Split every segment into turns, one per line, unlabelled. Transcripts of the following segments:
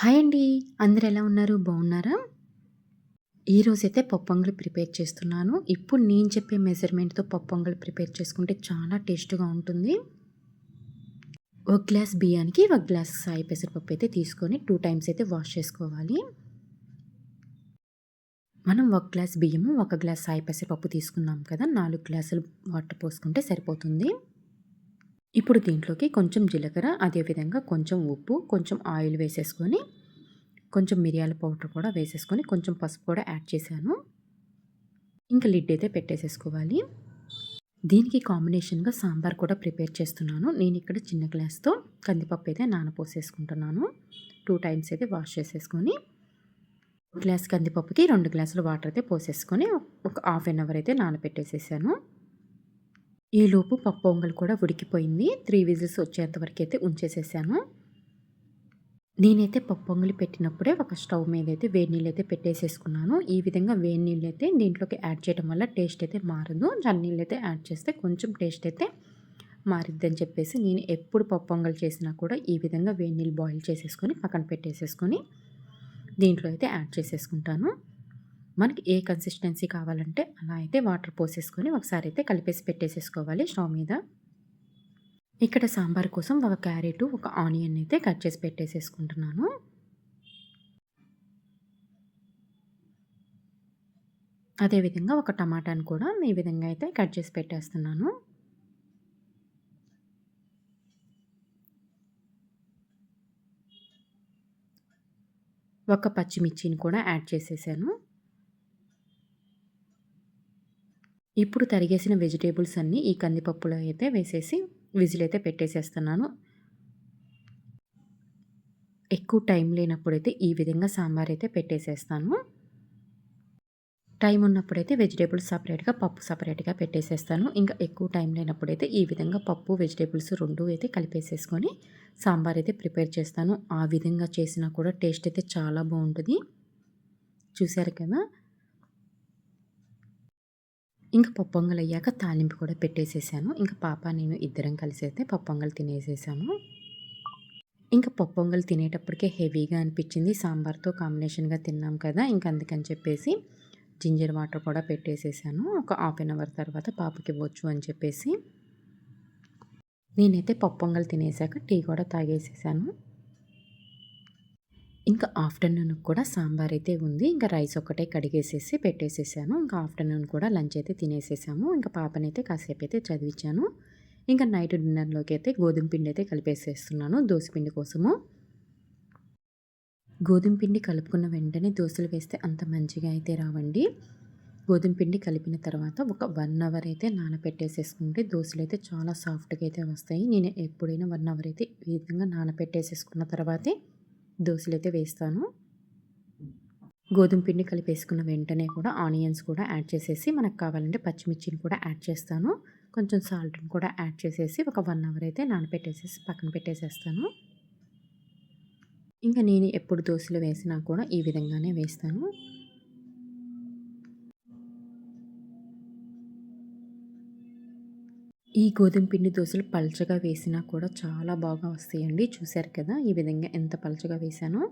Hi అండి. అందరు ఎలా ఉన్నారు? బాగున్నారా? ఈరోజైతే పప్పొంగలు ప్రిపేర్ చేస్తున్నాను. ఇప్పుడు నేను చెప్పే మెజర్మెంట్తో పప్పొంగలు ప్రిపేర్ చేసుకుంటే చాలా టేస్ట్గా ఉంటుంది. ఒక గ్లాస్ బియ్యానికి ఒక గ్లాస్ సాయి పెసరపప్పు అయితే తీసుకొని టూ టైమ్స్ అయితే వాష్ చేసుకోవాలి. మనం ఒక గ్లాస్ బియ్యము ఒక గ్లాస్ సాయి పెసరపప్పు తీసుకున్నాం కదా నాలుగు గ్లాసులు వాటర్ పోసుకుంటే సరిపోతుంది. ఇప్పుడు దీంట్లోకి కొంచెం జీలకర్ర అదేవిధంగా కొంచెం ఉప్పు కొంచెం ఆయిల్ వేసేసుకొని కొంచెం మిరియాల పౌడర్ కూడా వేసేసుకొని కొంచెం పసుపు కూడా యాడ్ చేశాను. ఇంకా లిడ్ అయితే పెట్టేసేసుకోవాలి. దీనికి కాంబినేషన్గా సాంబార్ కూడా ప్రిపేర్ చేస్తున్నాను. నేను ఇక్కడ చిన్న గ్లాస్తో కందిపప్పు అయితే నానపోసేసుకుంటున్నాను టూ టైమ్స్ అయితే వాష్ చేసేసుకొని గ్లాస్ కందిపప్పుకి రెండు గ్లాసులు వాటర్ అయితే పోసేసుకొని ఒక హాఫ్ అన్ అవర్ అయితే నానబెట్టేసేసాను. ఈలోపు పప్పు పొంగల్ కూడా ఉడికిపోయింది. త్రీ విజిల్స్ వచ్చేంత వరకు అయితే ఉంచేసేసాను. నేనైతే పప్పు పొంగలి పెట్టినప్పుడే ఒక స్టవ్ మీద అయితే వేడి నీళ్ళు అయితే పెట్టేసేసుకున్నాను. ఈ విధంగా వేడి నీళ్ళు అయితే దీంట్లోకి యాడ్ చేయడం వల్ల టేస్ట్ అయితే మారదు. నీళ్ళు అయితే యాడ్ చేస్తే కొంచెం టేస్ట్ అయితే మారిద్దని చెప్పేసి నేను ఎప్పుడు పప్పు పొంగల్ చేసినా కూడా ఈ విధంగా వేడి నీళ్ళు బాయిల్ చేసేసుకొని పక్కన పెట్టేసేసుకొని దీంట్లో అయితే యాడ్ చేసేసుకుంటాను. మనకి ఏ కన్సిస్టెన్సీ కావాలంటే అలా అయితే వాటర్ పోసేసుకొని ఒకసారి అయితే కలిపేసి పెట్టేసేసుకోవాలి స్టవ్ మీద. ఇక్కడ సాంబార్ కోసం ఒక క్యారెట్ ఒక ఆనియన్ అయితే కట్ చేసి పెట్టేసేసుకుంటున్నాను. అదేవిధంగా ఒక టమాటాను కూడా ఈ విధంగా అయితే కట్ చేసి పెట్టేస్తున్నాను. ఒక పచ్చిమిర్చిని కూడా యాడ్ చేసేసాను. ఇప్పుడు తరిగేసిన వెజిటేబుల్స్ అన్నీ ఈ కందిపప్పులో అయితే వేసేసి విజిల్ అయితే పెట్టేసేస్తున్నాను. ఎక్కువ టైం లేనప్పుడైతే ఈ విధంగా సాంబార్ అయితే పెట్టేసేస్తాను. టైం ఉన్నప్పుడైతే వెజిటేబుల్స్ సపరేట్గా పప్పు సపరేట్గా పెట్టేసేస్తాను. ఇంకా ఎక్కువ టైం లేనప్పుడైతే ఈ విధంగా పప్పు వెజిటేబుల్స్ రెండు అయితే కలిపేసేసుకొని సాంబార్ అయితే ప్రిపేర్ చేస్తాను. ఆ విధంగా చేసినా కూడా టేస్ట్ అయితే చాలా బాగుంటుంది. చూసారు కదా? ఇంకా పప్పొంగలు అయ్యాక తాలింపు కూడా పెట్టేసేసాను. ఇంకా పాప నేను ఇద్దరం కలిసి అయితే పప్పొంగలు తినేసేసాము. ఇంకా పప్పొంగలు తినేటప్పటికే హెవీగా అనిపించింది. సాంబార్తో కాంబినేషన్గా తిన్నాం కదా ఇంకా అందుకని చెప్పేసి జింజర్ వాటర్ కూడా పెట్టేసేసాను. ఒక హాఫ్ అన్ అవర్ తర్వాత పాపకి ఇవ్వచ్చు అని చెప్పేసి నేనైతే పప్పొంగలు తినేసాక టీ కూడా తాగేసేసాను. ఇంకా ఆఫ్టర్నూన్ కూడా సాంబార్ అయితే ఉంది. ఇంకా రైస్ ఒకటే కడిగేసేసి పెట్టేసేసాను. ఇంకా ఆఫ్టర్నూన్ కూడా లంచ్ అయితే తినేసేసాము. ఇంకా పాపనైతే కాసేపు అయితే చదివించాను ఇంకా నైట్ డిన్నర్లోకి అయితే గోధుమ పిండి అయితే కలిపేసేస్తున్నాను పిండి కోసము. గోధుమ పిండి కలుపుకున్న వెంటనే దోశలు వేస్తే అంత మంచిగా అయితే రావండి. గోధుమ పిండి కలిపిన తర్వాత ఒక వన్ అవర్ అయితే నానపెట్టేసేసుకుంటే దోశలు అయితే చాలా సాఫ్ట్గా అయితే వస్తాయి. నేను ఎప్పుడైనా వన్ అవర్ అయితే ఈ విధంగా నానపెట్టేసేసుకున్న తర్వాతే దోశలు అయితే వేస్తాను. గోధుమ పిండి కలిపేసుకున్న వెంటనే కూడా ఆనియన్స్ కూడా యాడ్ చేసేసి మనకు కావాలంటే పచ్చిమిర్చిని కూడా యాడ్ చేస్తాను. కొంచెం సాల్ట్ని కూడా యాడ్ చేసేసి ఒక వన్ అవర్ అయితే నానబెట్టేసేసి పక్కన పెట్టేసేస్తాను. ఇంకా నేను ఎప్పుడు దోశలు వేసినా కూడా ఈ విధంగానే వేస్తాను. ఈ గోధుమ పిండి దోశలు పల్చగా వేసినా కూడా చాలా బాగా వస్తాయండి. చూశారు కదా ఈ విధంగా ఎంత పల్చగా వేసానో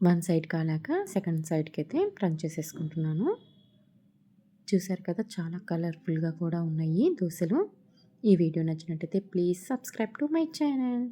వన్ సైడ్ కాలాక సెకండ్ సైడ్కి అయితే ఫ్రన్ చేసేసుకుంటున్నాను. చూశారు కదా చాలా కలర్ఫుల్గా కూడా ఉన్నాయి దోశలు. ఈ వీడియో నచ్చినట్టయితే please subscribe to my channel.